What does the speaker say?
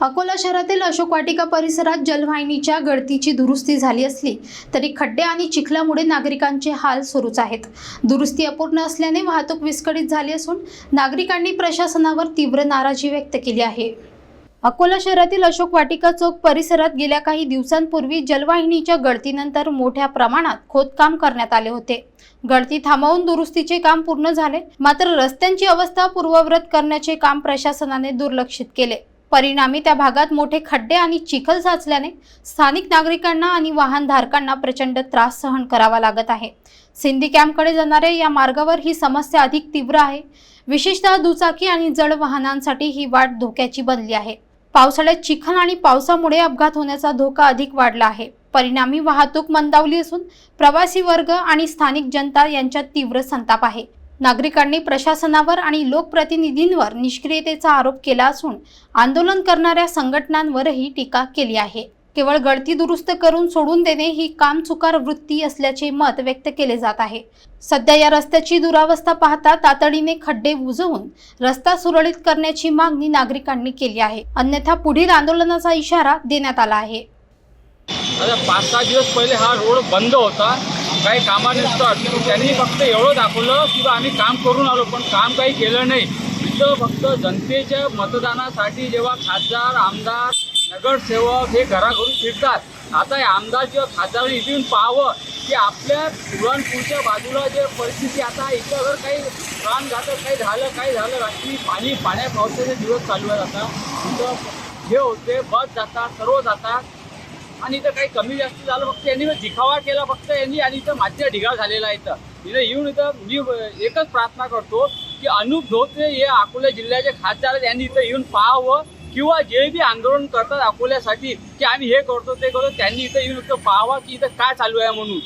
अकोला शहरातील अशोक वाटिका परिसरात जलवाहिनीच्या गळतीची दुरुस्ती झाली असली तरी खड्डे आणि चिखलामुळे नागरिकांचे हाल सुरूच आहेत. दुरुस्ती अपूर्ण असल्याने वाहतूक विस्कळीत झाली असून नागरिकांनी प्रशासनावर तीव्र नाराजी व्यक्त केली आहे. अकोला शहरातील अशोक वाटिका चौक परिसरात गेल्या काही दिवसांपूर्वी जलवाहिनीच्या गळतीनंतर मोठ्या प्रमाणात खोदकाम करण्यात आले होते. गळती थांबवून दुरुस्तीचे काम पूर्ण झाले मात्र रस्त्यांची अवस्था पूर्वव्रत करण्याचे काम प्रशासनाने दुर्लक्षित केले. परिणामी त्या भागात मोठे खड्डे आणि चिखल साचल्याने स्थानिक नागरिकांना आणि वाहनधारकांना प्रचंड त्रास सहन करावा लागत आहे. सिंधी कॅम्पकडे जाणाऱ्या या मार्गावर ही समस्या अधिक तीव्र आहे. विशेषतः दुचाकी आणि जड वाहनांसाठी ही वाट धोक्याची बनली आहे. पावसाळ्यात चिखल आणि पावसामुळे अपघात होण्याचा धोका अधिक वाढला आहे. परिणामी वाहतूक मंदावली असून प्रवासी वर्ग आणि स्थानिक जनता यांच्यात तीव्र संताप आहे. नागरिकांनी प्रशासनावर आणि लोकप्रतिनिधींवर निष्क्रियतेचा आरोप केला असून आंदोलन करणाऱ्या संघटनांवरही टीका केली आहे. केवळ गळती दुरुस्त करून सोडून देणे ही कामचुकार वृत्ती असल्याचे मत व्यक्त केले जात आहे. सध्या या रस्त्याची दुरावस्था पाहता तातडीने खड्डे बुजवून रस्ता सुरळीत करण्याची मागणी नागरिकांनी केली आहे. अन्यथा पुढील आंदोलनाचा इशारा देण्यात आला आहे. पाच सहा दिवस पहिले हा रोड बंद होता. काही कामानिमित्त त्यांनी फक्त एवढं दाखवलं की बा आम्ही काम करून आलो पण काम काही केलं नाही. इथं फक्त जनतेच्या मतदानासाठी जेव्हा खासदार आमदार नगरसेवक हे घराघरून फिरतात. आता हे आमदार किंवा खासदार इथून पाहावं की आपल्या पुरणपूरच्या बाजूला जे परिस्थिती आता इथं जर काही प्राणघातक काही झालं काही झालं रात्री पाणी पाण्या पावसाचे दिवस चालू आहेत आता. इथं हे होते बस जातात सर्व जातात. आणि इथं काही कमी जास्त झालं फक्त यांनी दिखावा केला फक्त यांनी आणि इथं मातीचा ढिगाळ झालेला आहे इथं. इथं येऊन इथं मी एकच प्रार्थना करतो की अनुप धोत्रे हे अकोला जिल्ह्याचे खासदार आहेत. यांनी इथं येऊन पाहावं किंवा जे बी आंदोलन करतात अकोल्यासाठी की आम्ही हे करतो ते करतो त्यांनी इथं येऊन इथं पाहावं की इथं काय चालू आहे म्हणून.